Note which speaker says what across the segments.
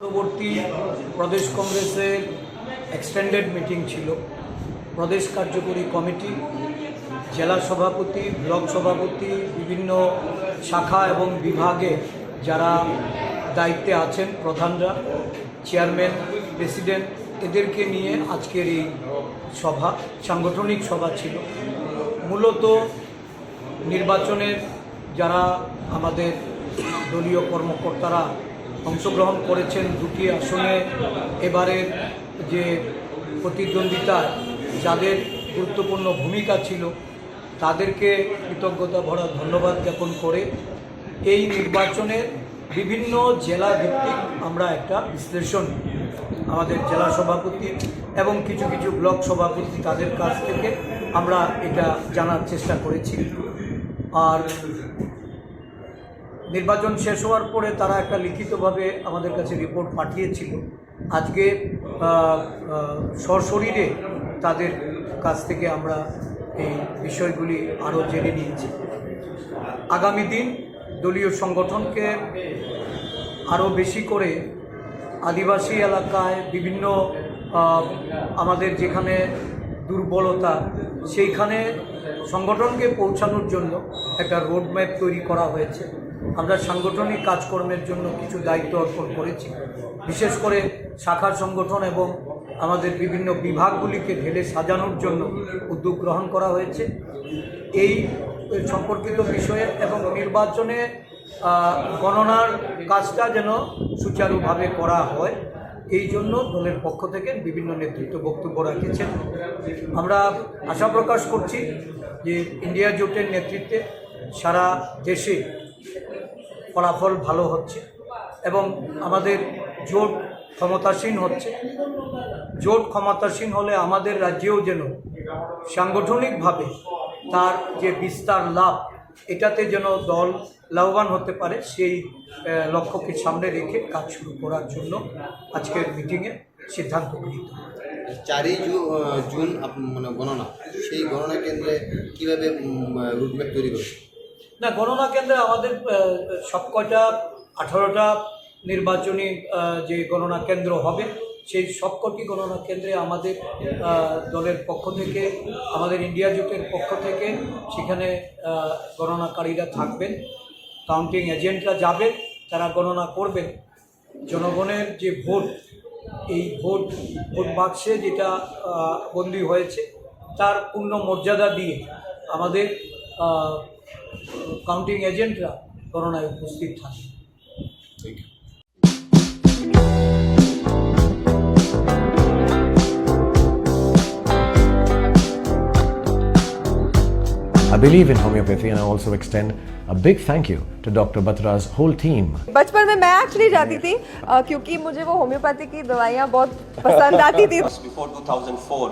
Speaker 1: পূর্ববর্তী প্রদেশ কংগ্রেসের extended meeting ছিল। প্রদেশ কার্যকরী কমিটি, জেলা সভাপতি, ব্লক সভাপতি, বিভিন্ন শাখা এবং বিভাগে যারা দায়িত্বে আছেন প্রধানরা চেয়ারম্যান প্রেসিডেন্ট এদেরকে নিয়ে আজকের এই সভা, সাংগঠনিক সভা ছিল। মূলত নির্বাচনের যারা আমাদের দলীয় কর্মকর্তারা অংশগ্রহণ করেছেন দুটি আসনে। এবারের যে প্রতিদ্বন্দ্বিতায় যাদের গুরুত্বপূর্ণ ভূমিকা ছিল, তাদেরকে কৃতজ্ঞতা ভরা ধন্যবাদ জ্ঞাপন করে এই নির্বাচনের বিভিন্ন জেলা ভিত্তিক আমরা একটা বিশ্লেষণ, আমাদের জেলা সভাপতি এবং কিছু কিছু ব্লক সভাপতি তাদের কাছ থেকে আমরা এটা জানার চেষ্টা করেছি। আর নির্বাচন শেষ হওয়ার পরে তারা একটা লিখিতভাবে আমাদের কাছে রিপোর্ট পাঠিয়েছিল। আজকে সশরীরে তাদের কাছ থেকে আমরা এই বিষয়গুলি আরও জেনে নিয়েছি। আগামী দিন দলীয় সংগঠনকে আরও বেশি করে আদিবাসী এলাকায় বিভিন্ন আমাদের যেখানে দুর্বলতা, সেইখানে সংগঠনকে পৌঁছানোর জন্য একটা রোডম্যাপ তৈরি করা হয়েছে। আমরা সাংগঠনিক কাজকর্মের জন্য কিছু দায়িত্ব অর্পণ করেছি। বিশেষ করে শাখার সংগঠন এবং আমাদের বিভিন্ন বিভাগগুলিকে ঢেলে সাজানোর জন্য উদ্যোগ গ্রহণ করা হয়েছে। এই সম্পর্কিত বিষয়ে এবং নির্বাচনে গণনার কাজটা যেন সুচারুভাবে করা হয়, এই জন্য দলের পক্ষ থেকে বিভিন্ন নেতৃত্ব বক্তব্য রাখেছেন। আমরা আশা প্রকাশ করছি যে ইন্ডিয়া জোটের নেতৃত্বে সারা দেশে ফলাফল ভালো হচ্ছে এবং আমাদের জোট ক্ষমতাসীন হচ্ছে। জোট ক্ষমতাসীন হলে আমাদের রাজ্যেও যেন সাংগঠনিকভাবে তার যে বিস্তার লাভ, এটাতে যেন দল লাভবান হতে পারে, সেই লক্ষ্যকে সামনে রেখে কাজ শুরু করার জন্য আজকের মিটিংয়ে সিদ্ধান্ত গৃহীত
Speaker 2: চারই জুন মানে গণনা, সেই গণনা কেন্দ্রে কীভাবে রুটম্যাপ তৈরি করেছে
Speaker 1: না, গণনা কেন্দ্রে আমাদের সবকটা আঠারোটা নির্বাচনী যে গণনা কেন্দ্র হবে, সেই সবকটি গণনা কেন্দ্রে আমাদের দলের পক্ষ থেকে, আমাদের ইন্ডিয়া জোটের পক্ষ থেকে সেখানে গণনাকারীরা থাকবেন, কাউন্টিং এজেন্টরা যাবেন, তারা গণনা করবেন। জনগণের যে ভোট, এই ভোট ভোট বাক্সে যেটা বন্দী হয়েছে, তার পূর্ণ মর্যাদা দিয়ে আমাদের কাউন্টিং এজেন্টরা গণনায় উপস্থিত থাকে
Speaker 3: I believe in homeopathy and I also extend a big thank you to Dr. Batra's whole team.
Speaker 4: बचपन में मैं एक्चुअली जाती थी अ, क्योंकि मुझे वो होम्योपैथी की दवाइयाँ बहुत पसंद आती थी
Speaker 5: was before 2004.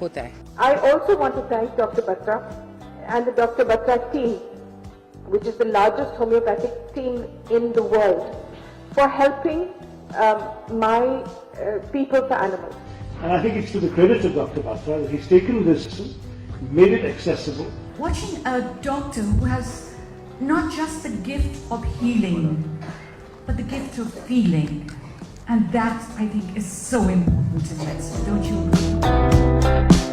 Speaker 6: होता है
Speaker 7: I also want to thank Dr. Batra and the Dr. Batra team, which is the largest homeopathic team in the world, for helping um, my uh, people for animals.
Speaker 8: And I think it's to the credit of Dr. Batra that he's taken this system, made it accessible,
Speaker 9: watching a doctor who has not just the gift of healing, but the gift of feeling. and that, I think, is so important in medicine, don't you agree?